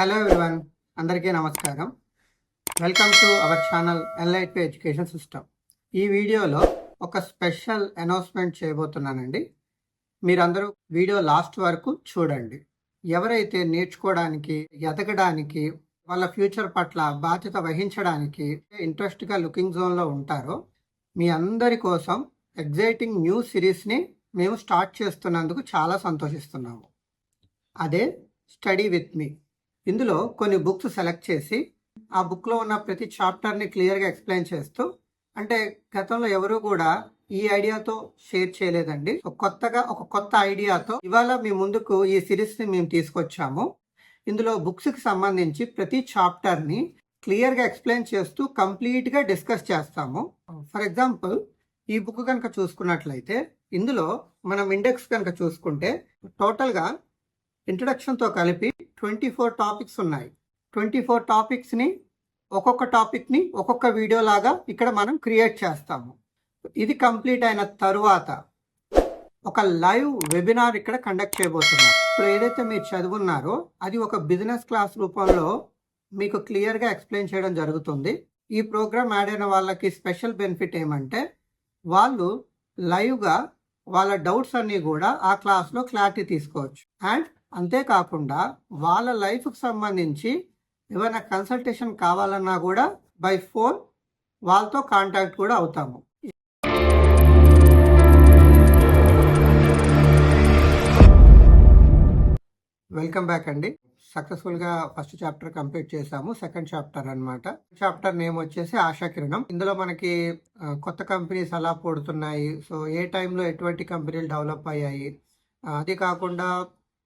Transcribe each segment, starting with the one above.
Hello everyone అందరికీ నమస్కారం. Welcome to our channel enlight education system ఈ వీడియోలో ఒక స్పెషల్ అనౌన్స్మెంట్ చేయబోతున్నానండి. మీరందరూ వీడియో లాస్ట్ వరకు చూడండి. ఎవరైతే నేర్చుకోవడానికి ఎదగడానికి వాళ్ళ ఫ్యూచర్ పట్ల బాధ్యత వహించడానికి ఇంట్రెస్ట్గా లుకింగ్ జోన్లో ఉంటారో మీ అందరి కోసం ఎగ్జైటింగ్ న్యూ సిరీస్ని మేము స్టార్ట్ చేస్తున్నందుకు చాలా సంతోషిస్తున్నాము. అదే స్టడీ విత్ మీ ఇందులో కొన్ని బుక్స్ సెలెక్ట్ చేసి ఆ బుక్లో ఉన్న ప్రతి చాప్టర్ని క్లియర్గా ఎక్స్ప్లెయిన్ చేస్తూ అంటే గతంలో ఎవరు కూడా ఈ ఐడియాతో షేర్ చేయలేదండి. కొత్తగా ఒక కొత్త ఐడియాతో ఇవాళ మీ ముందుకు ఈ సిరీస్ని మేము తీసుకొచ్చాము. ఇందులో బుక్స్కి సంబంధించి ప్రతి చాప్టర్ని క్లియర్గా ఎక్స్ప్లెయిన్ చేస్తూ కంప్లీట్గా డిస్కస్ చేస్తాము. ఫర్ ఎగ్జాంపుల్ ఈ బుక్ కనుక చూసుకున్నట్లయితే ఇందులో మనం ఇండెక్స్ కనుక చూసుకుంటే టోటల్గా ఇంట్రడక్షన్తో కలిపి ట్వంటీ ఫోర్ టాపిక్స్ ఉన్నాయి. ట్వంటీ ఫోర్ టాపిక్స్ని ఒక్కొక్క టాపిక్ని ఒక్కొక్క వీడియో లాగా ఇక్కడ మనం క్రియేట్ చేస్తాము. ఇది కంప్లీట్ అయిన తరువాత ఒక లైవ్ వెబినార్ ఇక్కడ కండక్ట్ చేయబోతున్నాం. ఇప్పుడు ఏదైతే మీరు చదువున్నారో అది ఒక బిజినెస్ క్లాస్ రూపంలో మీకు క్లియర్గా ఎక్స్ప్లెయిన్ చేయడం జరుగుతుంది. ఈ ప్రోగ్రామ్ యాడ్ అయిన వాళ్ళకి స్పెషల్ బెనిఫిట్ ఏమంటే వాళ్ళు లైవ్గా వాళ్ళ డౌట్స్ అన్నీ కూడా ఆ క్లాస్లో క్లారిటీ తీసుకోవచ్చు. అండ్ అంతేకాకుండా వాళ్ళ లైఫ్కి సంబంధించి ఏమైనా కన్సల్టేషన్ కావాలన్నా కూడా బై ఫోన్ వాళ్ళతో కాంటాక్ట్ కూడా అవుతాము. వెల్కమ్ బ్యాక్ అండి. సక్సెస్ఫుల్గా ఫస్ట్ చాప్టర్ కంప్లీట్ చేసాము సెకండ్ చాప్టర్ అన్నమాట. చాప్టర్ నేమ్ వచ్చేసి ఆశా కిరణం. ఇందులో మనకి కొత్త కంపెనీస్ ఎలా పుడుతున్నాయి. సో ఏ టైంలో ఎటువంటి కంపెనీలు డెవలప్ అయ్యాయి? అది కాకుండా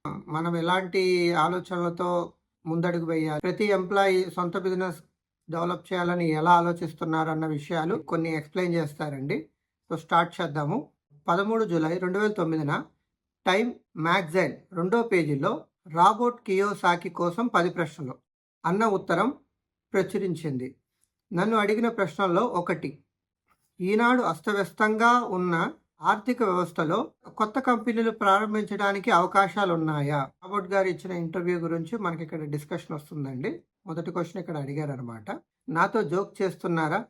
మనం ఎలాంటి ఆలోచనలతో ముందడుగు వేయాలి? ప్రతి ఎంప్లాయీ సొంత బిజినెస్ డెవలప్ చేయాలని ఎలా ఆలోచిస్తున్నారు అన్న విషయాలు కొన్ని ఎక్స్ప్లెయిన్ చేస్తారండి. సో స్టార్ట్ చేద్దాము. పదమూడు జూలై రెండు వేల తొమ్మిదిన టైమ్ మ్యాగజైన్ రెండో పేజీలో రాబోట్ కియోసాకి కోసం పది ప్రశ్నలు అన్న ఉత్తరం ప్రచురించింది. నన్ను అడిగిన ప్రశ్నల్లో ఒకటి ఈనాడు అస్తవ్యస్తంగా ఉన్న ఆర్థిక వ్యవస్థలో కొత్త కంపెనీలు ప్రారంభించడానికి అవకాశాలు ఉన్నాయా రాబోట్ గారు ఇచ్చిన ఇంటర్వ్యూ గురించి మనకి ఇక్కడ డిస్కషన్ వస్తుందండి. మొదటి క్వశ్చన్ ఇక్కడ అడిగారు అనమాట నాతో జోక్ చేస్తున్నారా?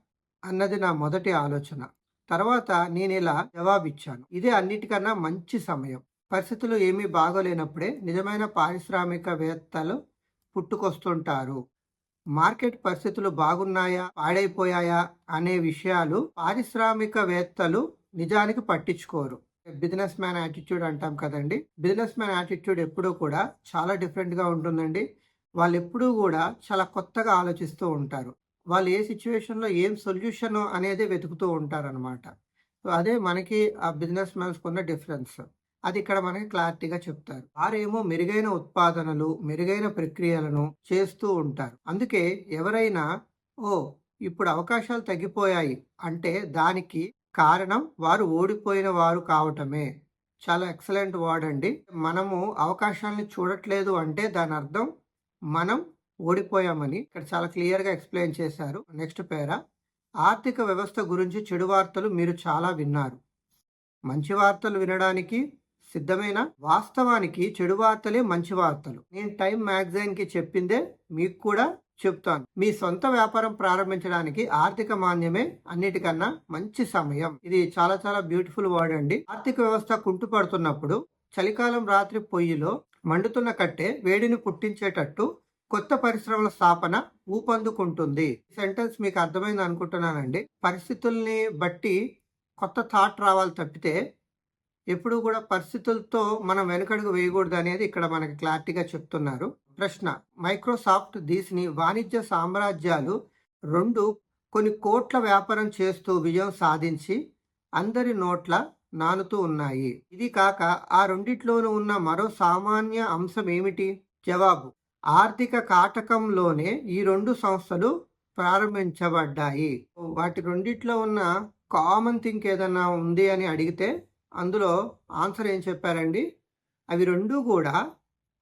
అన్నది నా మొదటి ఆలోచన. తర్వాత నేను ఇలా జవాబిచ్చాను. ఇదే అన్నిటికన్నా మంచి సమయం. పరిస్థితులు ఏమీ బాగోలేనప్పుడే నిజమైన పారిశ్రామికవేత్తలు పుట్టుకొస్తుంటారు. మార్కెట్ పరిస్థితులు బాగున్నాయా? పాడైపోయాయా? అనే విషయాలు పారిశ్రామికవేత్తలు నిజానికి పట్టించుకోరు. బిజినెస్ మ్యాన్ యాటిట్యూడ్ అంటాం కదండి. బిజినెస్ మ్యాన్ యాటిట్యూడ్ ఎప్పుడూ కూడా చాలా డిఫరెంట్గా ఉంటుందండి. వాళ్ళు ఎప్పుడూ కూడా చాలా కొత్తగా ఆలోచిస్తూ ఉంటారు. వాళ్ళు ఏ సిచ్యువేషన్లో ఏం సొల్యూషన్ అనేది వెతుకుతూ ఉంటారనమాట సో అదే మనకి ఆ బిజినెస్ మ్యాన్స్ ఉన్న డిఫరెన్స్. అది ఇక్కడ మనకి క్లారిటీగా చెప్తారు. వారేమో మెరుగైన ఉత్పాదనలు మెరుగైన ప్రక్రియలను చేస్తూ ఉంటారు. అందుకే ఎవరైనా ఓ ఇప్పుడు అవకాశాలు తగ్గిపోయాయి అంటే దానికి కారణం వారు ఓడిపోయిన వారు కావటమే. చాలా ఎక్సలెంట్ వర్డ్ అండి. మనము అవకాశాలని చూడట్లేదు అంటే దాని అర్థం మనం ఓడిపోయామని ఇక్కడ చాలా క్లియర్గా ఎక్స్ప్లెయిన్ చేశారు. నెక్స్ట్ పేర ఆర్థిక వ్యవస్థ గురించి చెడు వార్తలు మీరు చాలా విన్నారు. మంచి వార్తలు వినడానికి సిద్ధమైన? వాస్తవానికి చెడు వార్తలే మంచి వార్తలు. నేను టైం మ్యాగజైన్కి చెప్పిందే మీకు కూడా చెప్తాను మీ సొంత వ్యాపారం ప్రారంభించడానికి ఆర్థిక మాన్యమే అన్నిటికన్నా మంచి సమయం. ఇది చాలా చాలా బ్యూటిఫుల్ వర్డ్ అండి. ఆర్థిక వ్యవస్థ కుంటుపడుతున్నప్పుడు చలికాలం రాత్రి పొయ్యిలో మండుతున్న కట్టే వేడిని పుట్టించేటట్టు కొత్త పరిశ్రమల స్థాపన ఊపందుకుంటుంది. సెంటెన్స్ మీకు అర్థమైంది అనుకుంటున్నానండి. పరిస్థితుల్ని బట్టి కొత్త థాట్ రావాలి తప్పితే ఎప్పుడు కూడా పరిస్థితులతో మనం వెనుకడుగు వేయకూడదు అనేది ఇక్కడ మనకి క్లారిటీగా చెప్తున్నారు. ప్రశ్న మైక్రోసాఫ్ట్ దీసిని వాణిజ్య సామ్రాజ్యాలు రెండు కొన్ని కోట్ల వ్యాపారం చేస్తూ విజయం సాధించి అందరి నోట్ల నానుతూ ఉన్నాయి. ఇది కాక ఆ రెండిట్లోనూ ఉన్న మరో సామాన్య అంశం ఏమిటి? జవాబు ఆర్థిక కాటకంలోనే ఈ రెండు సంస్థలు ప్రారంభించబడ్డాయి. వాటి రెండిట్లో ఉన్న కామన్ థింక్ ఏదన్నా ఉంది అని అడిగితే అందులో ఆన్సర్ ఏం చెప్పారండి? అవి రెండూ కూడా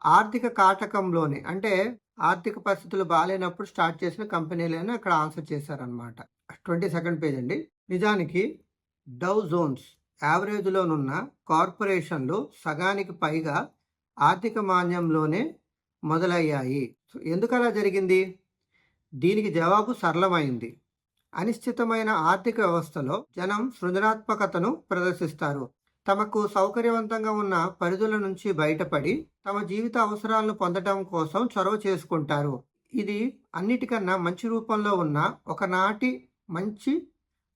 ఆర్థిక కాటకంలోనే. అంటే ఆర్థిక పరిస్థితులు బాగాలేనప్పుడు స్టార్ట్ చేసిన కంపెనీలని అక్కడ ఆన్సర్ చేశారనమాట ట్వంటీ సెకండ్ పేజ్ అండి. నిజానికి డౌ జోన్స్ యావరేజ్లోనున్న కార్పొరేషన్లు సగానికి పైగా ఆర్థిక మాన్యంలోనే మొదలయ్యాయి. ఎందుకు అలా జరిగింది? దీనికి జవాబు సరళమైంది. అనిశ్చితమైన ఆర్థిక వ్యవస్థలో జనం సృజనాత్మకతను ప్రదర్శిస్తారు. తమకు సౌకర్యవంతంగా ఉన్న పరిధుల నుంచి బయటపడి తమ జీవిత అవసరాలను పొందడం కోసం చొరవ చేసుకుంటారు. ఇది అన్నిటికన్నా మంచి రూపంలో ఉన్న ఒకనాటి మంచి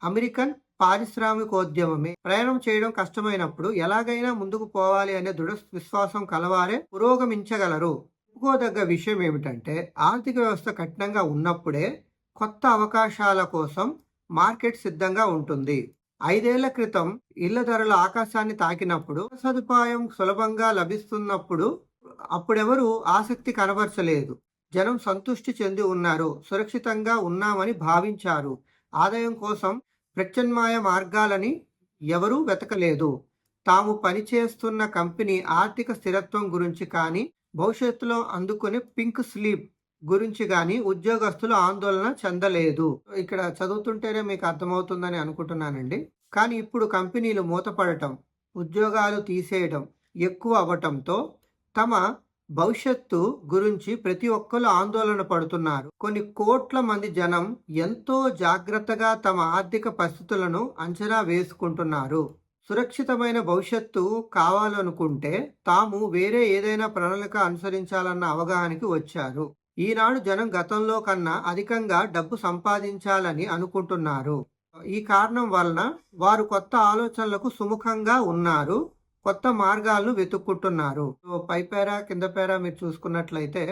అమెరికన్ పారిశ్రామికోద్యమమే. ప్రయాణం చేయడం కష్టమైనప్పుడు ఎలాగైనా ముందుకు పోవాలి అనే దృఢ విశ్వాసం కలవారే పురోగమించగలరు. చెప్పుకోదగ్గ విషయం ఏమిటంటే ఆర్థిక వ్యవస్థ కఠినంగా ఉన్నప్పుడే కొత్త అవకాశాల కోసం మార్కెట్ సిద్ధంగా ఉంటుంది. ఐదేళ్ళ క్రితం ఇళ్ళ ధరలు ఆకాశాన్ని తాకినప్పుడు సదుపాయం సులభంగా లభిస్తున్నప్పుడు అప్పుడెవరూ ఆసక్తి కనబరచలేదు. జనం సంతృష్టి చెంది ఉన్నారు. సురక్షితంగా ఉన్నామని భావించారు. ఆదాయం కోసం ప్రత్యామ్నాయ మార్గాలని ఎవరూ వెతకలేదు. తాము పనిచేస్తున్న కంపెనీ ఆర్థిక స్థిరత్వం గురించి కానీ భవిష్యత్తులో అందుకునే పింక్ స్లీప్ గురించి కానీ ఉద్యోగస్తులు ఆందోళన చెందలేదు. ఇక్కడ చదువుతుంటేనే మీకు అర్థమవుతుందని అనుకుంటున్నానండి. కానీ ఇప్పుడు కంపెనీలు మూతపడటం ఉద్యోగాలు తీసేయడం ఎక్కువ అవ్వటంతో తమ భవిష్యత్తు గురించి ప్రతి ఒక్కరు ఆందోళన పడుతున్నారు. కొన్ని కోట్ల మంది జనం ఎంతో జాగ్రత్తగా తమ ఆర్థిక పరిస్థితులను అంచనా వేసుకుంటున్నారు. సురక్షితమైన భవిష్యత్తు కావాలనుకుంటే తాము వేరే ఏదైనా ప్రణాళిక అనుసరించాలన్న అవగాహనకి వచ్చారు. ఈనాడు జనం గతంలో కన్నా అధికంగా డబ్బు సంపాదించాలని అనుకుంటున్నారు. ఈ కారణం వలన వారు కొత్త ఆలోచనలకు సుముఖంగా ఉన్నారు కొత్త మార్గాలను వెతుక్కుంటున్నారు. సో కింద పేర మీరు చూసుకున్నట్లయితే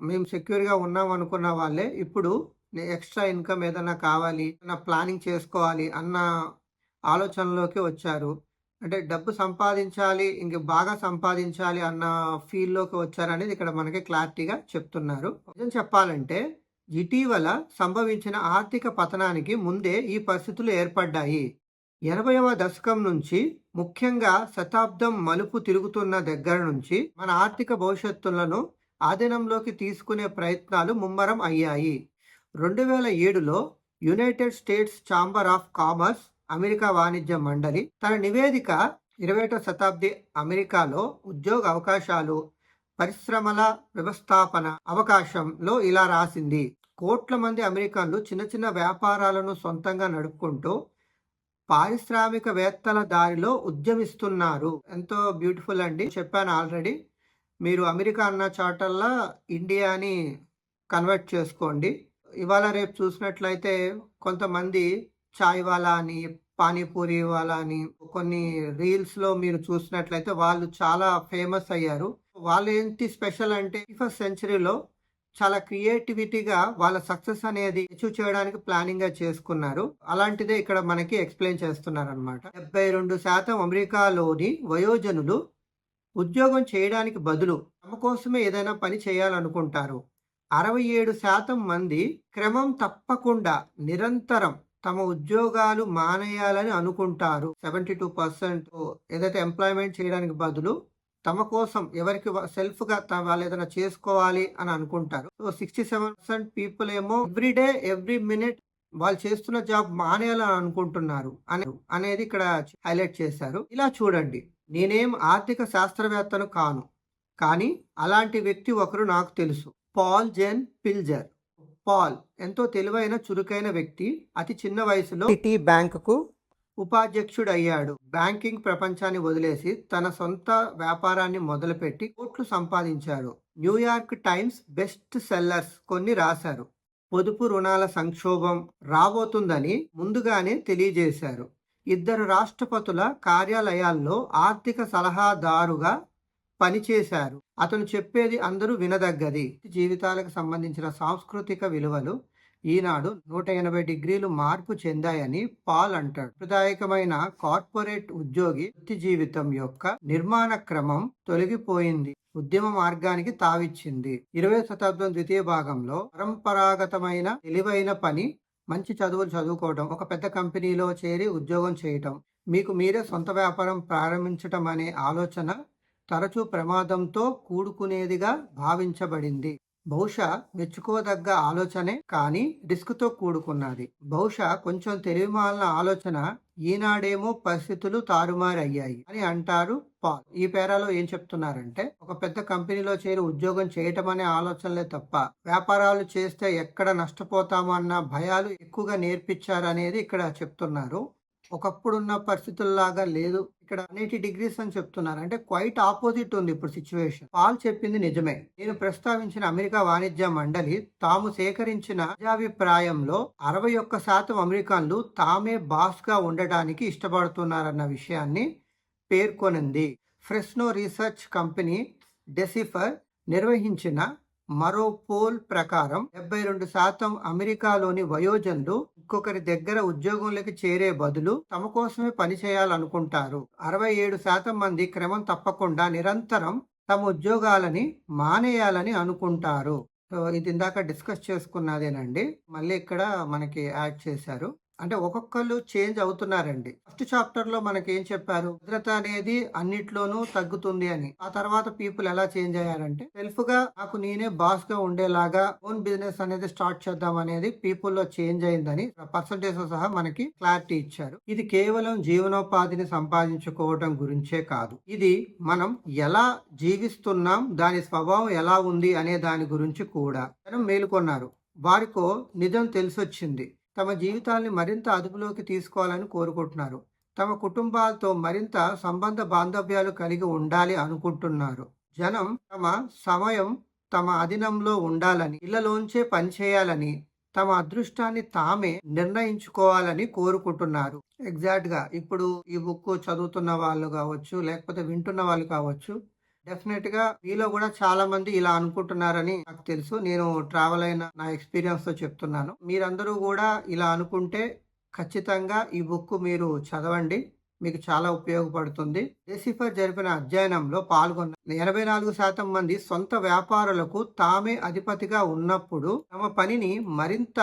మేము సెక్యూర్గా ఉన్నాం అనుకున్న వాళ్ళే ఇప్పుడు ఎక్స్ట్రా ఇన్కమ్ ఏదైనా కావాలి ఏదైనా ప్లానింగ్ చేసుకోవాలి అన్న ఆలోచనలోకి వచ్చారు. అంటే డబ్బు సంపాదించాలి ఇంక బాగా సంపాదించాలి అన్న ఫీల్లోకి వచ్చారనేది ఇక్కడ మనకి క్లారిటీగా చెప్తున్నారు. నిజం చెప్పాలంటే ఇటీవల సంభవించిన ఆర్థిక పతనానికి ముందే ఈ పరిస్థితులు ఏర్పడ్డాయి. ఎనభైవ దశకం నుంచి ముఖ్యంగా శతాబ్దం మలుపు తిరుగుతున్న దగ్గర నుంచి మన ఆర్థిక భవిష్యత్తులను ఆధీనంలోకి తీసుకునే ప్రయత్నాలు ముమ్మరం అయ్యాయి. రెండు వేల ఏడులో United States chamber of commerce America వాణిజ్య మండలి తన నివేదిక ఇరవైటో శతాబ్ది అమెరికాలో ఉద్యోగ అవకాశాలు పరిశ్రమల వ్యవస్థాపన అవకాశంలో ఇలా రాసింది. కోట్ల మంది అమెరికన్లు చిన్న చిన్న వ్యాపారాలను సొంతంగా నడుపుకుంటూ పారిశ్రామికవేత్తల దారిలో ఉద్యమిస్తున్నారు. ఎంతో బ్యూటిఫుల్ అండి. చెప్పాను ఆల్రెడీ. మీరు అమెరికా అన్న చాటల్లా ఇండియాని కన్వర్ట్ చేసుకోండి. ఇవాళ రేపు చూసినట్లయితే కొంతమంది చాయ్ వాలా అని పానీపూరి వాలా అని కొన్ని రీల్స్లో మీరు చూసినట్లయితే వాళ్ళు చాలా ఫేమస్ అయ్యారు. వాళ్ళు ఏంటి స్పెషల్ అంటే ఫస్ట్ సెంచరీలో చాలా క్రియేటివిటీగా వాళ్ళ సక్సెస్ అనేది అచీవ్ చేయడానికి ప్లానింగ్గా చేసుకున్నారు. అలాంటిదే ఇక్కడ మనకి ఎక్స్ప్లెయిన్ చేస్తున్నారు అనమాట డెబ్బై రెండు శాతం అమెరికాలోని వయోజనులు ఉద్యోగం చేయడానికి బదులు తమ కోసమే ఏదైనా పని చేయాలనుకుంటారు. అరవై ఏడు శాతం మంది క్రమం తప్పకుండా నిరంతరం తమ ఉద్యోగాలు మానేయాలని అనుకుంటారు. సెవెంటీ టూ పర్సెంట్ ఏదైతే ఎంప్లాయ్మెంట్ చేయడానికి బదులు తమ కోసం ఎవరికి సెల్ఫ్గా వాళ్ళు ఏదైనా చేసుకోవాలి అని అనుకుంటారు. So sixty seven percent people ఏమో ఎవ్రీ డే ఎవ్రీ మినిట్ వాళ్ళు చేస్తున్న జాబ్ మానేయాలని అనుకుంటున్నారు అనే అనేది ఇక్కడ హైలైట్ చేశారు. ఇలా చూడండి. నేనేం ఆర్థిక శాస్త్రవేత్తను కాను కానీ అలాంటి వ్యక్తి ఒకరు నాకు తెలుసు. పాల్ జెన్ పిల్జర్. పాల్ ఎంతో తెలివైన చురుకైన వ్యక్తి అతి చిన్న వయసులో సిటీ బ్యాంకుకు ఉపాధ్యక్షుడు అయ్యాడు బ్యాంకింగ్ ప్రపంచాన్ని వదిలేసి తన సొంత వ్యాపారాన్ని మొదలుపెట్టి కోట్లు సంపాదించారు. న్యూయార్క్ టైమ్స్ బెస్ట్ సెల్లర్స్ కొన్ని రాశారు. పొదుపు రుణాల సంక్షోభం రాబోతుందని ముందుగానే తెలియజేశారు. ఇద్దరు రాష్ట్రపతుల కార్యాలయాల్లో ఆర్థిక సలహాదారుగా పనిచేశారు అతను చెప్పేది అందరూ వినదగ్గది. జీవితాలకు సంబంధించిన సాంస్కృతిక విలువలు ఈనాడు నూట ఎనభై డిగ్రీలు మార్పు చెందాయని పాల్ అంటాడు. సాంప్రదాయకమైన కార్పొరేట్ ఉద్యోగి వృత్తి జీవితం యొక్క నిర్మాణ క్రమం తొలగిపోయింది. ఉద్యమ మార్గానికి తావిచ్చింది. ఇరవై శతాబ్దం ద్వితీయ భాగంలో పరంపరాగతమైన తెలివైన పని మంచి చదువులు చదువుకోవడం ఒక పెద్ద కంపెనీలో చేరి ఉద్యోగం చేయటం మీకు మీరే సొంత వ్యాపారం ప్రారంభించటం అనే ఆలోచన తరచూ ప్రమాదంతో కూడుకునేదిగా భావించబడింది. బహుశా మెచ్చుకోదగ్గ ఆలోచనే కానీ రిస్క్తో కూడుకున్నది. బహుశా కొంచెం తెలివిమాలిన ఆలోచన ఈనాడేమో పరిస్థితులు తారుమారయ్యాయి అని అంటారు పాల్. ఈ పేరాలో ఏం చెప్తున్నారంటే ఒక పెద్ద కంపెనీలో చేరి ఉద్యోగం చేయటం అనే ఆలోచనలే తప్ప వ్యాపారాలు చేస్తే ఎక్కడ నష్టపోతామో అన్న భయాలు ఎక్కువగా నేర్పించారు అనేది ఇక్కడ చెప్తున్నారు. ఒకప్పుడున్న పరిస్థితుల్లాగా లేదు. ఇక్కడ ఎయిటీ డిగ్రీస్ అని చెప్తున్నారు. అంటే క్వైట్ ఆపోజిట్ ఉంది ఇప్పుడు సిచ్యువేషన్. పాల్ చెప్పింది నిజమే. నేను ప్రస్తావించిన అమెరికా వాణిజ్య మండలి తాము సేకరించిన ప్రజాభిప్రాయంలో అరవై ఒక్క శాతం అమెరికన్లు తామే బాస్గా ఉండటానికి ఇష్టపడుతున్నారన్న విషయాన్ని పేర్కొనింది. ఫ్రెస్నో రీసెర్చ్ కంపెనీ డెసిఫర్ నిర్వహించిన మరో పోల్ ప్రకారం డెబ్బై రెండు శాతం అమెరికాలోని వయోజనులు ఇంకొకరి దగ్గర ఉద్యోగంలోకి చేరే బదులు తమ కోసమే పని చేయాలనుకుంటారు. అరవై ఏడు శాతం మంది క్రమం తప్పకుండా నిరంతరం తమ ఉద్యోగాలని మానేయాలని అనుకుంటారు. సో ఇది ఇందాక డిస్కస్ చేసుకున్నదేనండి. మళ్ళీ ఇక్కడ మనకి యాడ్ చేశారు. అంటే ఒక్కొక్కరు చేంజ్ అవుతున్నారండి. ఫస్ట్ చాప్టర్లో మనకి ఏం చెప్పారు? భద్రత అనేది అన్నిట్లోనూ తగ్గుతుంది అని. ఆ తర్వాత పీపుల్ ఎలా చేంజ్ అయ్యారంటే సెల్ఫ్గా నాకు నేనే బాస్గా ఉండేలాగా ఓన్ బిజినెస్ అనేది స్టార్ట్ చేద్దాం అనేది పీపుల్లో చేంజ్ అయిందని పర్సంటేజ్ సహా మనకి క్లారిటీ ఇచ్చారు. ఇది కేవలం జీవనోపాధిని సంపాదించుకోవడం గురించే కాదు. ఇది మనం ఎలా జీవిస్తున్నాం దాని స్వభావం ఎలా ఉంది అనే దాని గురించి కూడా జనం మేలుకొన్నారు. వారికో నిజం తెలిసొచ్చింది. తమ జీవితాల్ని మరింత అదుపులోకి తీసుకోవాలని కోరుకుంటున్నారు. తమ కుటుంబాలతో మరింత సంబంధ బాంధవ్యాలు కలిగి ఉండాలి అనుకుంటున్నారు. జనం తమ సమయం తమ అధీనంలో ఉండాలని ఇళ్ళలోంచే పనిచేయాలని తమ అదృష్టాన్ని తామే నిర్ణయించుకోవాలని కోరుకుంటున్నారు. ఎగ్జాక్ట్గా ఇప్పుడు ఈ బుక్ చదువుతున్న వాళ్ళు కావచ్చు లేకపోతే వింటున్న వాళ్ళు కావచ్చు డెఫినెట్గా మీలో కూడా చాలా మంది ఇలా అనుకుంటున్నారని నాకు తెలుసు. నేను ట్రావెల్ అయిన నా ఎక్స్పీరియన్స్తో చెప్తున్నాను. మీరందరూ కూడా ఇలా అనుకుంటే ఖచ్చితంగా ఈ బుక్ మీరు చదవండి. మీకు చాలా ఉపయోగపడుతుంది. డెసిఫర్ జరిపిన అధ్యయనంలో పాల్గొన్న ఎనభై నాలుగు శాతం మంది సొంత వ్యాపారులకు తామే అధిపతిగా ఉన్నప్పుడు తమ పనిని మరింత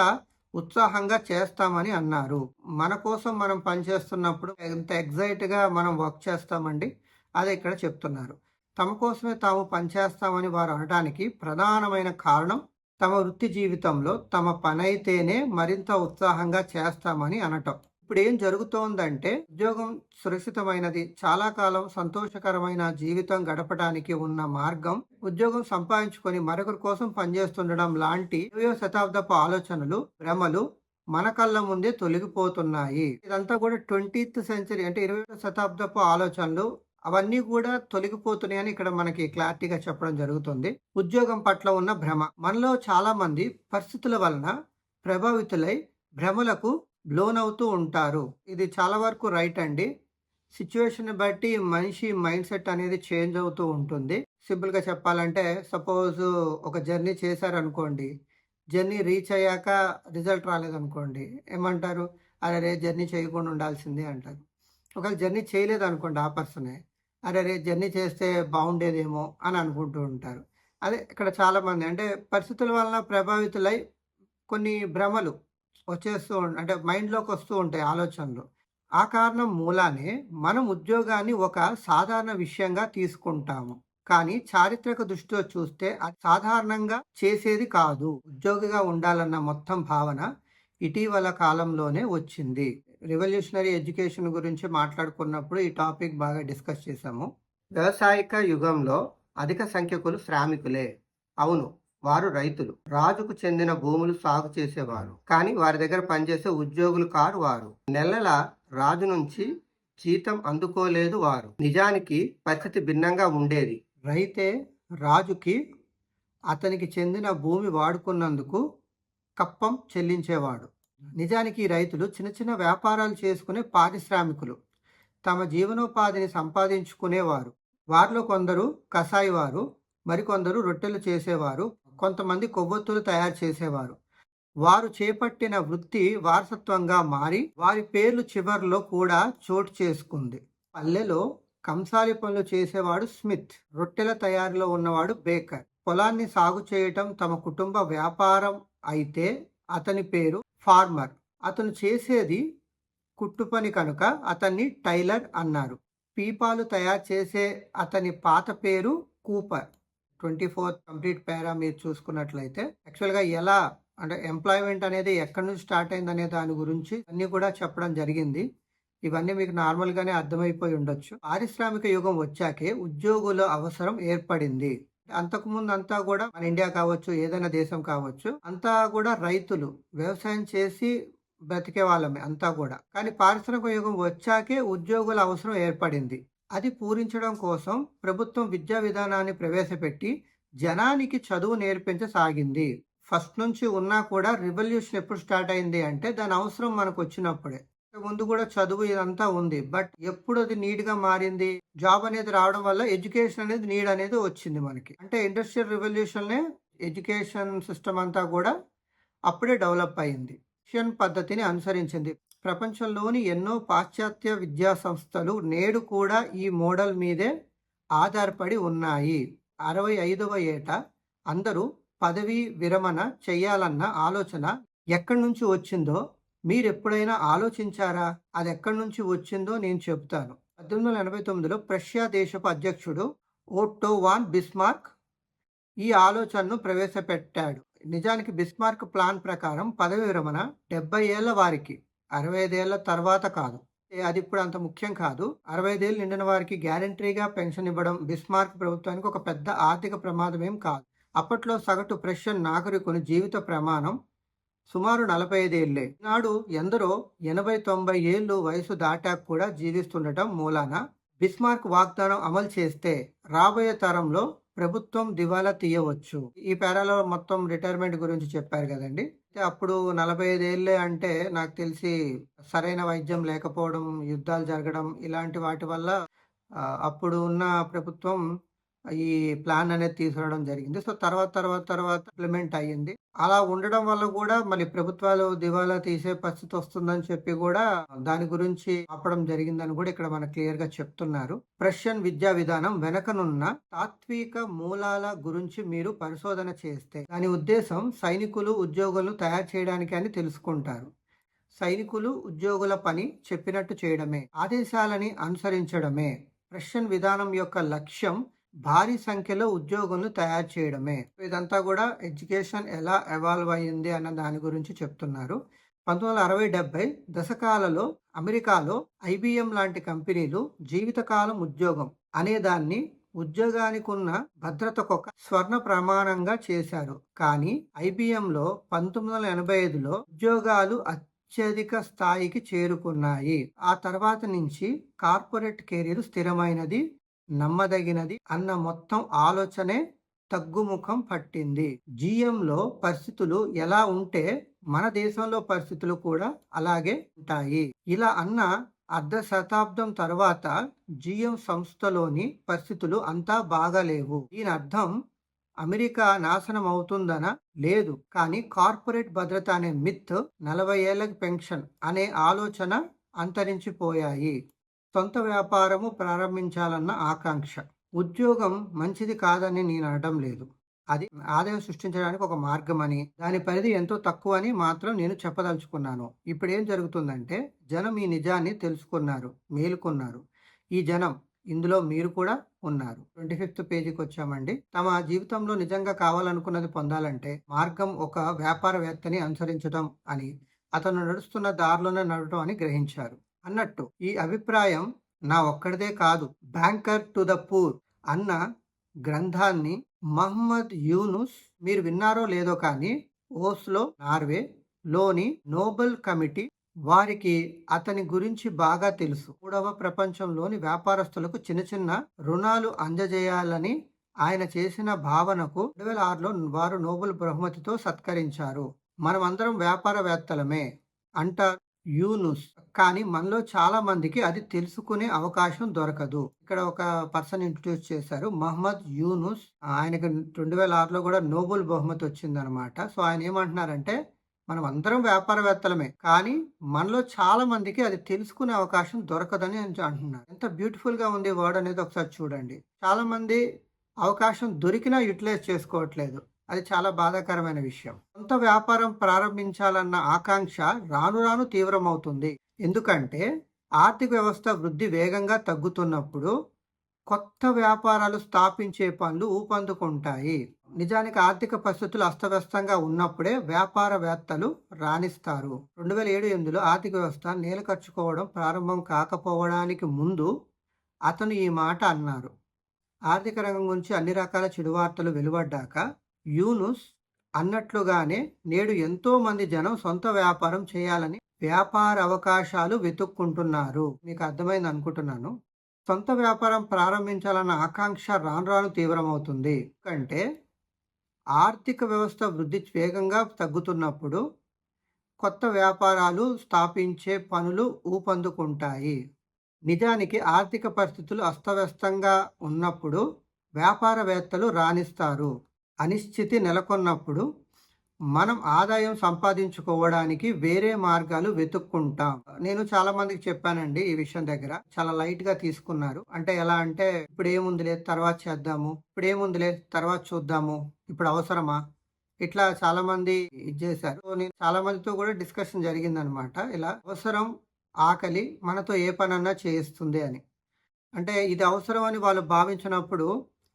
ఉత్సాహంగా చేస్తామని అన్నారు. మన కోసం మనం పనిచేస్తున్నప్పుడు ఎంత ఎగ్జైట్గా మనం వర్క్ చేస్తామండి అదే ఇక్కడ చెప్తున్నారు. తమ కోసమే తాము పనిచేస్తామని వారు అనడానికి ప్రధానమైన కారణం తమ వృత్తి జీవితంలో తమ పని అయితేనే మరింత ఉత్సాహంగా చేస్తామని అనటం. ఇప్పుడు ఏం జరుగుతోందంటే ఉద్యోగం సురక్షితమైనది చాలా కాలం సంతోషకరమైన జీవితం గడపడానికి ఉన్న మార్గం ఉద్యోగం సంపాదించుకొని మరొకరి కోసం పనిచేస్తుండడం లాంటి ఇరవయో శతాబ్దపు ఆలోచనలు భ్రమలు మన కళ్ళ ముందే తొలగిపోతున్నాయి. ఇదంతా కూడా ట్వంటీత్ సెంచరీ అంటే ఇరవై శతాబ్దపు ఆలోచనలు అవన్నీ కూడా తొలగిపోతున్నాయని ఇక్కడ మనకి క్లారిటీగా చెప్పడం జరుగుతుంది. ఉద్యోగం పట్ల ఉన్న భ్రమ. మనలో చాలా మంది పరిస్థితుల వలన ప్రభావితులై భ్రమలకు లోన్ అవుతూ ఉంటారు. ఇది చాలా వరకు రైట్ అండి. సిచ్యువేషన్ బట్టి మనిషి మైండ్ సెట్ అనేది చేంజ్ అవుతూ ఉంటుంది. సింపుల్గా చెప్పాలంటే సపోజ్ ఒక జర్నీ చేశారనుకోండి. జర్నీ రీచ్ అయ్యాక రిజల్ట్ రాలేదనుకోండి. ఏమంటారు? అరే రే జర్నీ చేయకుండా ఉండాల్సిందే అంటారు. ఒకవేళ జర్నీ చేయలేదు అనుకోండి ఆ పర్సనే అరే రే జర్నీ చేస్తే బాగుండేదేమో అని అనుకుంటూ ఉంటారు. అదే ఇక్కడ చాలామంది అంటే పరిస్థితుల వలన ప్రభావితులై కొన్ని భ్రమలు వచ్చేస్తూ అంటే మైండ్లోకి వస్తూ ఉంటాయి ఆలోచనలు. ఆ కారణం మూలానే మనం ఉద్యోగాన్ని ఒక సాధారణ విషయంగా తీసుకుంటాము. కానీ చారిత్రక దృష్టిలో చూస్తే అది సాధారణంగా చేసేది కాదు. ఉద్యోగిగా ఉండాలన్న మొత్తం భావన ఇటీవల కాలంలోనే వచ్చింది. రెవల్యూషనరీ ఎడ్యుకేషన్ గురించి మాట్లాడుకున్నప్పుడు ఈ టాపిక్ బాగా డిస్కస్ చేశాము. వ్యవసాయక యుగంలో అధిక సంఖ్యకులు శ్రామికులే. అవును వారు రైతులు. రాజుకు చెందిన భూములు సాగు చేసేవారు. కానీ వారి దగ్గర పనిచేసే ఉద్యోగులు కారు వారు. నెలల రాజు నుంచి జీతం అందుకోలేదు వారు. నిజానికి పరిస్థితి భిన్నంగా ఉండేది. రైతే రాజుకి అతనికి చెందిన భూమి వాడుకున్నందుకు కప్పం చెల్లించేవాడు. నిజానికి ఈ రైతులు చిన్న చిన్న వ్యాపారాలు చేసుకునే పారిశ్రామికులు. తమ జీవనోపాధిని సంపాదించుకునేవారు. వారిలో కొందరు కసాయి వారు మరికొందరు రొట్టెలు చేసేవారు కొంతమంది కొవ్వొత్తులు తయారు చేసేవారు. వారు చేపట్టిన వృత్తి వారసత్వంగా మారి వారి పేర్లు చివర్లో కూడా చోటు చేసుకుంది. పల్లెలో కంసాలి పనులు చేసేవాడు స్మిత్ రొట్టెల తయారీలో ఉన్నవాడు బేకర్. పొలాన్ని సాగు చేయటం తమ కుటుంబ వ్యాపారం అయితే అతని పేరు ఫార్మర్. అతను చేసేది కుట్టు పని కనుక అతన్ని టైలర్ అన్నారు. పీపాలు తయారు చేసే అతని పాత పేరు Cooper. Twenty fourth complete para మీరు చూసుకున్నట్లయితే. యాక్చువల్గా ఎలా అంటే ఎంప్లాయ్మెంట్ అనేది ఎక్కడి నుంచి స్టార్ట్ అయింది అనే దాని గురించి అన్నీ కూడా చెప్పడం జరిగింది. ఇవన్నీ మీకు నార్మల్గానే అర్థమైపోయి ఉండొచ్చు. పారిశ్రామిక యుగం వచ్చాకే ఉద్యోగుల అవసరం ఏర్పడింది. అంతకుముందు అంతా కూడా మన ఇండియా కావచ్చు ఏదైనా దేశం కావచ్చు అంతా కూడా రైతులు వ్యవసాయం చేసి బ్రతికే వాళ్ళమే అంతా కూడా. కానీ పారిశ్రామిక యుగం వచ్చాకే ఉద్యోగుల అవసరం ఏర్పడింది. అది పూరించడం కోసం ప్రభుత్వం విద్యా విధానాన్ని ప్రవేశపెట్టి జనానికి చదువు నేర్పించసాగింది. ఫస్ట్ నుంచి ఉన్నా కూడా రివల్యూషన్ ఎప్పుడు స్టార్ట్ అయింది అంటే దాని అవసరం మనకు వచ్చినప్పుడే. ముందు కూడా చదువు ఇదంతా ఉంది. బట్ ఎప్పుడు అది నీడ్గా మారింది జాబ్ అనేది రావడం వల్ల ఎడ్యుకేషన్ అనేది నీడ్ అనేది వచ్చింది మనకి. అంటే ఇండస్ట్రియల్ రెవల్యూషన్నే ఎడ్యుకేషన్ సిస్టమ్ అంతా కూడా అప్పుడే డెవలప్ అయింది. రష్యన్ పద్ధతిని అనుసరించింది. ప్రపంచంలోని ఎన్నో పాశ్చాత్య విద్యా సంస్థలు నేడు కూడా ఈ మోడల్ మీదే ఆధారపడి ఉన్నాయి. అరవై ఐదవ ఏట అందరూ పదవీ విరమణ చేయాలన్న ఆలోచన ఎక్కడి నుంచి వచ్చిందో మీరు ఎప్పుడైనా ఆలోచించారా? అది ఎక్కడి నుంచి వచ్చిందో నేను చెప్తాను. పద్దెనిమిది వందల ఎనభై తొమ్మిదిలో ప్రష్యా దేశపు అధ్యక్షుడు ఓట్టో వాన్ బిస్మార్క్ ఈ ఆలోచనను ప్రవేశపెట్టాడు. నిజానికి బిస్మార్క్ ప్లాన్ ప్రకారం పదవి విరమణ డెబ్బై ఏళ్ళ వారికి అరవై ఐదేళ్ళ తర్వాత కాదు. ఏ, అది ఇప్పుడు అంత ముఖ్యం కాదు. అరవై ఐదేళ్ళు నిండిన వారికి గ్యారంటీగా పెన్షన్ ఇవ్వడం బిస్మార్క్ ప్రభుత్వానికి ఒక పెద్ద ఆర్థిక ప్రమాదం ఏం కాదు. అప్పట్లో సగటు ప్రష్యన్ నాగరికుని జీవిత ప్రమాణం సుమారు నలభై ఐదేళ్ళే నాడు ఎందరో ఎనభై తొంభై ఏళ్ళు వయసు దాటాక కూడా జీవిస్తుండటం మూలాన బిస్మార్క్ వాగ్దానం అమలు చేస్తే రాబోయే తరంలో ప్రభుత్వం దివాలా తీయవచ్చు. ఈ పేరాలో మొత్తం రిటైర్మెంట్ గురించి చెప్పారు కదండి. అప్పుడు నలభై ఐదేళ్ళే అంటే నాకు తెలిసి సరైన వైద్యం లేకపోవడం యుద్ధాలు జరగడం ఇలాంటి వాటి వల్ల అప్పుడు ఉన్న ప్రభుత్వం ఈ ప్లాన్ అనేది తీసుకురావడం జరిగింది. సో తర్వాత తర్వాత తర్వాత ఇంప్లిమెంట్ అయ్యింది. అలా ఉండడం వల్ల కూడా మళ్ళీ ప్రభుత్వాలు దివాలా తీసే పరిస్థితి వస్తుందని చెప్పి కూడా దాని గురించి ఆపడం జరిగిందని కూడా ఇక్కడ మనకు క్లియర్గా చెప్తున్నారు. ప్రష్యన్ విద్యా విధానం వెనకనున్న తాత్విక మూలాల గురించి మీరు పరిశోధన చేస్తే దాని ఉద్దేశం సైనికులు ఉద్యోగులను తయారు చేయడానికి అని తెలుసుకుంటారు. సైనికులు ఉద్యోగుల పని చెప్పినట్టు చేయడమే ఆదేశాలని అనుసరించడమే. రష్యన్ విధానం యొక్క లక్ష్యం భారీ సంఖ్యలో ఉద్యోగులను తయారు చేయడమే. ఇదంతా కూడా ఎడ్యుకేషన్ ఎలా ఎవాల్వ్ అయ్యింది అన్న దాని గురించి చెప్తున్నారు. పంతొమ్మిది వందల అరవై డెబ్బై దశకాలలో అమెరికాలో ఐబిఎం లాంటి కంపెనీలు జీవితకాలం ఉద్యోగం అనే దాన్ని ఉద్యోగానికి ఉన్న భద్రతకు ఒక స్వర్ణ ప్రమాణంగా చేశారు. కానీ ఐబిఎంలో పంతొమ్మిది వందల ఎనభై ఐదులో ఉద్యోగాలు అత్యధిక స్థాయికి చేరుకున్నాయి. ఆ తర్వాత నుంచి కార్పొరేట్ కెరీర్ స్థిరమైనది. నమ్మదగినది. అన్న మొత్తం ఆలోచనే తగ్గుముఖం పట్టింది. జీఎంలో పరిస్థితులు ఎలా ఉంటే మన దేశంలో పరిస్థితులు కూడా అలాగే ఉంటాయి. ఇలా అన్న అర్ధ శతాబ్దం తర్వాత జిఎం సంస్థలోని పరిస్థితులు అంతా బాగాలేవు. దీని అర్థం అమెరికా నాశనం అవుతుందన లేదు. కానీ కార్పొరేట్ భద్రత అనే మిత్ నలభై ఏళ్ళకి పెన్షన్ అనే ఆలోచన అంతరించిపోయాయి. సొంత వ్యాపారము ప్రారంభించాలన్న ఆకాంక్ష. ఉద్యోగం మంచిది కాదని నేను అనడం లేదు. అది ఆదాయం సృష్టించడానికి ఒక మార్గం అని దాని పరిధి ఎంతో తక్కువ అని మాత్రం నేను చెప్పదలుచుకున్నాను. ఇప్పుడు ఏం జరుగుతుందంటే జనం ఈ నిజాన్ని తెలుసుకున్నారు మేలుకున్నారు. ఈ జనం ఇందులో మీరు కూడా ఉన్నారు. ట్వంటీ ఫిఫ్త్ పేజీకి వచ్చామండి. తమ జీవితంలో నిజంగా కావాలనుకున్నది పొందాలంటే మార్గం ఒక వ్యాపారవేత్తని అనుసరించడం అని అతను నడుస్తున్న దారిలోనే నడవడం అని గ్రహించారు. అన్నట్టు ఈ అభిప్రాయం నా ఒక్కడిదే కాదు బ్యాంకర్ టు ద పూర్ అన్న గ్రంథాన్ని మహమ్మద్ యూనుస్ మీరు విన్నారో లేదో కానీ ఓస్లో నార్వే లోని నోబెల్ కమిటీ వారికి అతని గురించి బాగా తెలుసు. మూడవ ప్రపంచంలోని వ్యాపారస్తులకు చిన్న చిన్న రుణాలు అందజేయాలని ఆయన చేసిన భావనకు రెండు వేల ఆరులో వారు నోబెల్ బహుమతితో సత్కరించారు. మనమందరం వ్యాపారవేత్తలమే అంటారు. యూనుస్ కానీ మనలో చాలా మందికి అది తెలుసుకునే అవకాశం దొరకదు. ఇక్కడ ఒక పర్సన్ ఇంట్రడ్యూస్ చేశారు మహమ్మద్ యూనుస్. ఆయనకు రెండు వేల ఆరులో కూడా నోబెల్ బహుమతి వచ్చిందనమాట. సో ఆయన ఏమంటున్నారంటే మనం అందరం వ్యాపారవేత్తలమే కానీ మనలో చాలా మందికి అది తెలుసుకునే అవకాశం దొరకదని అంటున్నారు. ఎంత బ్యూటిఫుల్గా ఉంది వర్డ్ అనేది ఒకసారి చూడండి. చాలా మంది అవకాశం దొరికినా యూటిలైజ్ చేసుకోవట్లేదు. అది చాలా బాధాకరమైన విషయం. సొంత వ్యాపారం ప్రారంభించాలన్న ఆకాంక్ష రాను రాను తీవ్రమవుతుంది. ఎందుకంటే ఆర్థిక వ్యవస్థ వృద్ధి వేగంగా తగ్గుతున్నప్పుడు కొత్త వ్యాపారాలు స్థాపించే పనులు ఊపందుకుంటాయి. నిజానికి ఆర్థిక పరిస్థితులు అస్తవ్యస్తంగా ఉన్నప్పుడే వ్యాపారవేత్తలు రాణిస్తారు. రెండు వేల ఏడు ఎనిమిదిలో ఆర్థిక వ్యవస్థ నేలకర్చుకోవడం ప్రారంభం కాకపోవడానికి ముందు అతను ఈ మాట అన్నారు. ఆర్థిక రంగం గురించి అన్ని రకాల చెడు వార్తలు వెలువడ్డాక యూనుస్ అన్నట్లుగానే నేడు ఎంతోమంది జనం సొంత వ్యాపారం చేయాలని వ్యాపార అవకాశాలు వెతుక్కుంటున్నారు. మీకు అర్థమైంది అనుకుంటున్నాను. సొంత వ్యాపారం ప్రారంభించాలన్న ఆకాంక్ష రాను రాను తీవ్రమవుతుంది. ఎందుకంటే ఆర్థిక వ్యవస్థ వృద్ధి వేగంగా తగ్గుతున్నప్పుడు కొత్త వ్యాపారాలు స్థాపించే పనులు ఊపందుకుంటాయి. నిజానికి ఆర్థిక పరిస్థితులు అస్తవ్యస్తంగా ఉన్నప్పుడు వ్యాపారవేత్తలు రాణిస్తారు. అనిశ్చితి నెలకొన్నప్పుడు మనం ఆదాయం సంపాదించుకోవడానికి వేరే మార్గాలు వెతుక్కుంటాం. నేను చాలా మందికి చెప్పానండి ఈ విషయం దగ్గర. చాలా లైట్గా తీసుకున్నారు. అంటే ఎలా అంటే ఇప్పుడు ఏముందిలే తర్వాత చేద్దాము. ఇప్పుడు ఏముందిలే తర్వాత చూద్దాము. ఇప్పుడు అవసరమా? ఇట్లా చాలా మంది ఇది చేశారు. నేను చాలా మందితో కూడా డిస్కషన్ జరిగిందనమాట. ఇలా అవసరం ఆకలి మనతో ఏ పనన్నా చేయిస్తుంది అని. అంటే ఇది అవసరం అని వాళ్ళు భావించినప్పుడు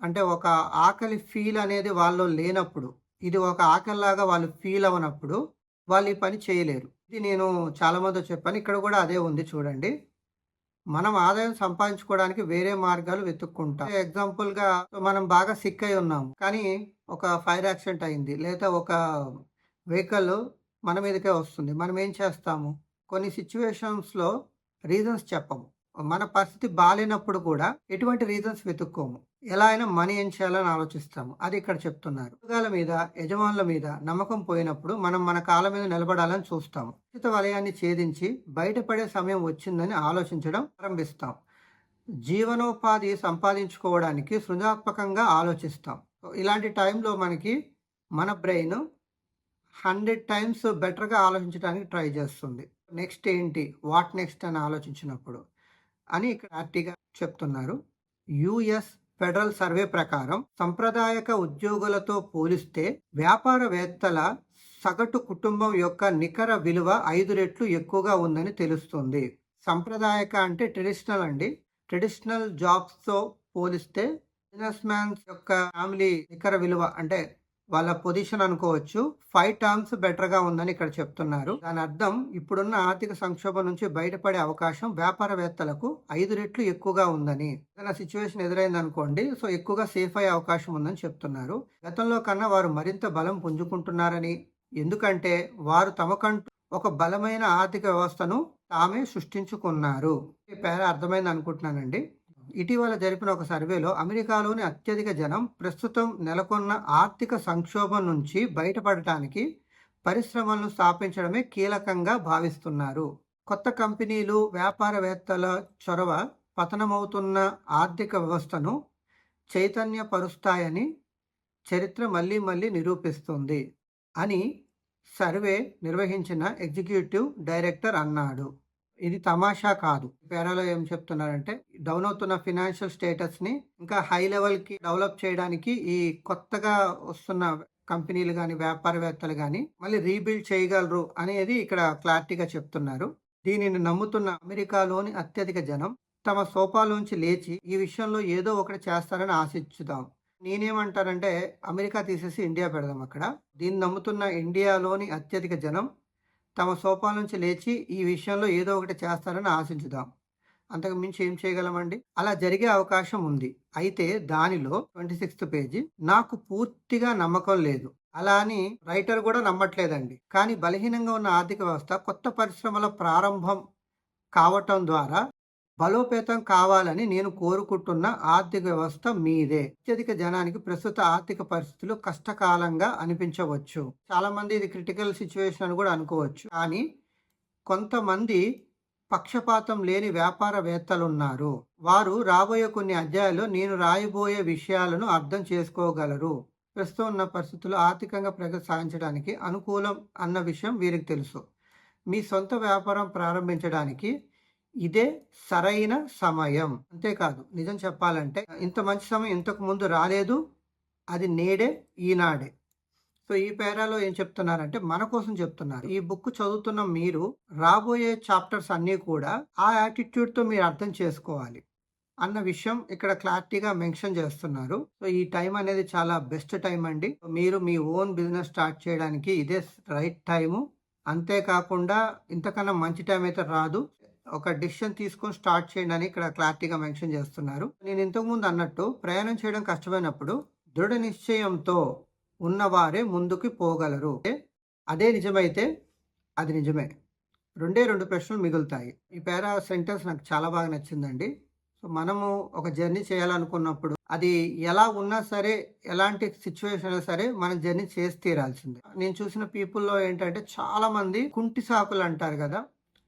అంటే ఒక ఆకలి ఫీల్ అనేది వాళ్ళు లేనప్పుడు ఇది ఒక ఆకలిలాగా వాళ్ళు ఫీల్ అవనప్పుడు వాళ్ళు ఈ పని చేయలేరు. ఇది నేను చాలా మంది చెప్పాను. ఇక్కడ కూడా అదే ఉంది చూడండి. మనం ఆదాయం సంపాదించుకోవడానికి వేరే మార్గాలు వెతుక్కుంటాం. ఎగ్జాంపుల్గా మనం బాగా సిక్ అయి ఉన్నాము. కానీ ఒక ఫైర్ యాక్సిడెంట్ అయింది. లేదా ఒక వెహికల్ మన మీదకే వస్తుంది. మనం ఏం చేస్తాము? కొన్ని సిచ్యువేషన్స్లో రీజన్స్ చెప్పము. మన పరిస్థితి బాగాలేనప్పుడు కూడా ఎటువంటి రీజన్స్ వెతుక్కోము? ఎలా అయినా మనీ ఏం చేయాలని ఆలోచిస్తాము. అది ఇక్కడ చెప్తున్నారు. ఉద్యోగాల మీద యజమానుల మీద నమ్మకం పోయినప్పుడు మనం మన కాళ్ళ మీద నిలబడాలని చూస్తాము. ఉచిత వలయాన్ని ఛేదించి బయటపడే సమయం వచ్చిందని ఆలోచించడం ప్రారంభిస్తాం. జీవనోపాధి సంపాదించుకోవడానికి సృజనాత్మకంగా ఆలోచిస్తాం. ఇలాంటి టైంలో మనకి మన బ్రెయిన్ హండ్రెడ్ టైమ్స్ బెటర్గా ఆలోచించడానికి ట్రై చేస్తుంది. నెక్స్ట్ ఏంటి? వాట్ నెక్స్ట్ అని ఆలోచించినప్పుడు అని ఇక్కడ హ్యాపీగా చెప్తున్నారు. యుఎస్ ఫెడరల్ సర్వే ప్రకారం సంప్రదాయక ఉద్యోగులతో పోలిస్తే వ్యాపారవేత్తల సగటు కుటుంబం యొక్క నికర విలువ ఐదు రెట్లు ఎక్కువగా ఉందని తెలుస్తుంది. సంప్రదాయక అంటే ట్రెడిషనల్ అండి. ట్రెడిషనల్ జాబ్స్తో పోలిస్తే బిజినెస్ మ్యాన్స్ యొక్క ఫ్యామిలీ నికర విలువ అంటే వాళ్ళ పొజిషన్ అనుకోవచ్చు. ఫైవ్ టర్మ్స్ బెటర్గా ఉందని ఇక్కడ చెప్తున్నారు. దాని అర్థం ఇప్పుడున్న ఆర్థిక సంక్షోభం నుంచి బయటపడే అవకాశం వ్యాపారవేత్తలకు ఐదు రెట్లు ఎక్కువగా ఉందని. ఏదైనా సిచ్యువేషన్ ఎదురైంది అనుకోండి సో ఎక్కువగా సేఫ్ అయ్యే అవకాశం ఉందని చెప్తున్నారు. గతంలో కన్నా వారు మరింత బలం పుంజుకుంటున్నారని. ఎందుకంటే వారు తమకంటూ ఒక బలమైన ఆర్థిక వ్యవస్థను తామే సృష్టించుకున్నారు. ఈ పేర అర్థమైంది అనుకుంటున్నానండి. ఇటీవల జరిపిన ఒక సర్వేలో అమెరికాలోని అత్యధిక జనం ప్రస్తుతం నెలకొన్న ఆర్థిక సంక్షోభం నుంచి బయటపడటానికి పరిశ్రమలను స్థాపించడమే కీలకంగా భావిస్తున్నారు. కొత్త కంపెనీలు వ్యాపారవేత్తల చొరవ పతనమవుతున్న ఆర్థిక వ్యవస్థను చైతన్యపరుస్తాయని చరిత్ర మళ్ళీ మళ్ళీ నిరూపిస్తుంది అని సర్వే నిర్వహించిన ఎగ్జిక్యూటివ్ డైరెక్టర్ అన్నాడు. ఇది తమాషా కాదు. పేరాలో ఏం చెప్తున్నారంటే డౌన్ అవుతున్న ఫినాన్షియల్ స్టేటస్ని ఇంకా హై లెవెల్కి డెవలప్ చేయడానికి ఈ కొత్తగా వస్తున్న కంపెనీలు కానీ వ్యాపారవేత్తలు కానీ మళ్ళీ రీబిల్డ్ చేయగలరు అనేది ఇక్కడ క్లారిటీగా చెప్తున్నారు. దీనిని నమ్ముతున్న అమెరికాలోని అత్యధిక జనం తమ సోపాలోంచి లేచి ఈ విషయంలో ఏదో ఒకటి చేస్తారని ఆశించుదాం. నేనేమంటానంటే అమెరికా తీసేసి ఇండియా పెడదాం అక్కడ. దీన్ని నమ్ముతున్న ఇండియాలోని అత్యధిక జనం తమ సోపాల నుంచి లేచి ఈ విషయంలో ఏదో ఒకటి చేస్తారని ఆశించుదాం. అంతకు మించి ఏం చేయగలమండి? అలా జరిగే అవకాశం ఉంది. అయితే దానిలో ట్వంటీ సిక్స్త్ పేజీ నాకు పూర్తిగా నమ్మకం లేదు. అలా అని రైటర్ కూడా నమ్మట్లేదండి. కానీ బలహీనంగా ఉన్న ఆర్థిక వ్యవస్థ కొత్త పరిశ్రమల ప్రారంభం కావటం ద్వారా బలోపేతం కావాలని నేను కోరుకుంటున్న ఆర్థిక వ్యవస్థ మీదే. అత్యధిక జనానికి ప్రస్తుత ఆర్థిక పరిస్థితులు కష్టకాలంగా అనిపించవచ్చు. చాలా మంది ఇది క్రిటికల్ సిచ్యువేషన్ అని కూడా అనుకోవచ్చు. కానీ కొంతమంది పక్షపాతం లేని వ్యాపారవేత్తలు ఉన్నారు వారు రాబోయే కొన్ని అధ్యాయాల్లో నేను రాయబోయే విషయాలను అర్థం చేసుకోగలరు. ప్రస్తుతం ఉన్న పరిస్థితులు ఆర్థికంగా ప్రగతి సాధించడానికి అనుకూలం అన్న విషయం వీరికి తెలుసు. మీ సొంత వ్యాపారం ప్రారంభించడానికి ఇదే సరైన సమయం. అంతేకాదు నిజం చెప్పాలంటే ఇంత మంచి సమయం ఇంతకు ముందు రాలేదు అది నేడే ఈనాడే. సో ఈ పేరాలో ఏం చెప్తున్నారంటే మన కోసం చెప్తున్నారు. ఈ బుక్ చదువుతున్న మీరు రాబోయే చాప్టర్స్ అన్నీ కూడా ఆ యాటిట్యూడ్తో మీరు అర్థం చేసుకోవాలి అన్న విషయం ఇక్కడ క్లారిటీగా మెన్షన్ చేస్తున్నారు. సో ఈ టైం అనేది చాలా బెస్ట్ టైం అండి. మీరు మీ ఓన్ బిజినెస్ స్టార్ట్ చేయడానికి ఇదే రైట్ టైము. అంతేకాకుండా ఇంతకన్నా మంచి టైం అయితే రాదు. ఒక డిసిషన్ తీసుకొని స్టార్ట్ చేయండి అని ఇక్కడ క్లారిటీగా మెన్షన్ చేస్తున్నారు. నేను ఇంతకు ముందు అన్నట్టు ప్రయాణం చేయడం కష్టమైనప్పుడు దృఢ నిశ్చయంతో ఉన్నవారే ముందుకు పోగలరు. అదే నిజమైతే అది నిజమే. రెండే రెండు ప్రశ్నలు మిగులుతాయి. ఈ పేరా సెంటెన్స్ నాకు చాలా బాగా నచ్చిందండి. సో మనము ఒక జర్నీ చేయాలనుకున్నప్పుడు అది ఎలా ఉన్నా సరే ఎలాంటి సిచ్యువేషన్ అయినా సరే మనం జర్నీ చేసి తీరాల్సిందే. నేను చూసిన పీపుల్లో ఏంటంటే చాలా మంది కుంటి సాకులు అంటారు కదా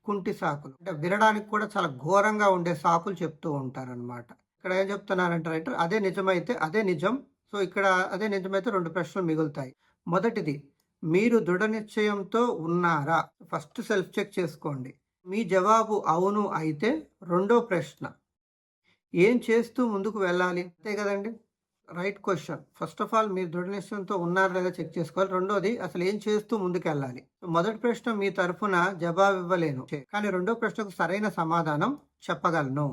కుంటి సాకులు. అంటే వినడానికి కూడా చాలా ఘోరంగా ఉండే సాకులు చెప్తూ ఉంటారనమాట ఇక్కడ ఏం చెప్తున్నారంటారంటే అదే నిజమైతే అదే నిజం. సో ఇక్కడ అదే నిజమైతే రెండు ప్రశ్నలు మిగులుతాయి. మొదటిది మీరు దృఢ నిశ్చయంతో ఉన్నారా? ఫస్ట్ సెల్ఫ్ చెక్ చేసుకోండి. మీ జవాబు అవును అయితే రెండో ప్రశ్న ఏం చేస్తూ ముందుకు వెళ్ళాలి? అంతే కదండి. Right question. First of all మీరు దృఢ నిశ్చయంతో ఉన్నారా లేదా చెక్ చేసుకోవాలి. రెండోది అసలు ఏం చేస్తూ ముందుకు వెళ్ళాలి మొదటి ప్రశ్న మీ తరఫున జవాబు ఇవ్వలేను కానీ రెండో ప్రశ్నకు సరైన సమాధానం చెప్పగలను.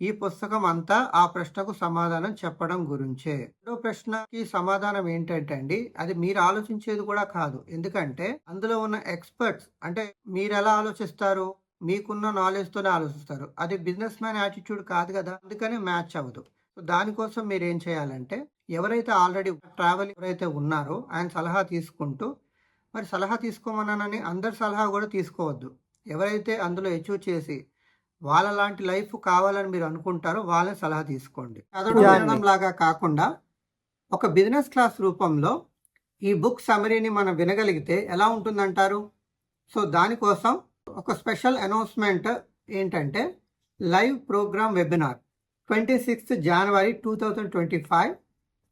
ఈ పుస్తకం అంతా ఆ ప్రశ్నకు సమాధానం చెప్పడం గురించే. రెండో ప్రశ్నకి సమాధానం ఏంటంటే అండి అది మీరు ఆలోచించేది కూడా కాదు. ఎందుకంటే అందులో ఉన్న ఎక్స్పర్ట్స్ అంటే మీరు ఎలా ఆలోచిస్తారు? మీకున్న నాలెడ్జ్తోనే ఆలోచిస్తారు. అది బిజినెస్ మ్యాన్ యాటిట్యూడ్ కాదు కదా అందుకని మ్యాచ్ అవ్వదు. సో దానికోసం మీరు ఏం చేయాలంటే ఎవరైతే ఆల్రెడీ ట్రావెల్ ఎవరైతే ఉన్నారో ఆయన సలహా తీసుకుంటూ మరి సలహా తీసుకోమన్నానని అందరి సలహా కూడా తీసుకోవద్దు. ఎవరైతే అందులో అచీవ్ చేసి వాళ్ళ లాంటి లైఫ్ కావాలని మీరు అనుకుంటారో వాళ్ళని సలహా తీసుకోండి. చదవడం లాగా కాకుండా ఒక బిజినెస్ క్లాస్ రూపంలో ఈ బుక్ సమరీని మనం వినగలిగితే ఎలా ఉంటుందంటారు? సో దానికోసం ఒక స్పెషల్ అనౌన్స్మెంట్ ఏంటంటే live programme webinar twenty sixth January two thousand twenty five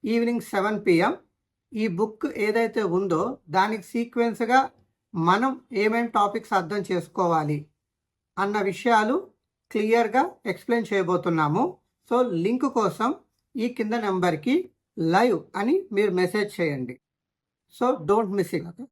evening seven PM ఈ బుక్ ఏదైతే ఉందో దానికి సీక్వెన్స్గా మనం ఏమేం టాపిక్స్ అర్థం చేసుకోవాలి అన్న విషయాలు క్లియర్గా ఎక్స్ప్లెయిన్ చేయబోతున్నాము. సో లింక్ కోసం ఈ కింద నెంబర్కి లైవ్ అని మీరు మెసేజ్ చేయండి. So don't miss it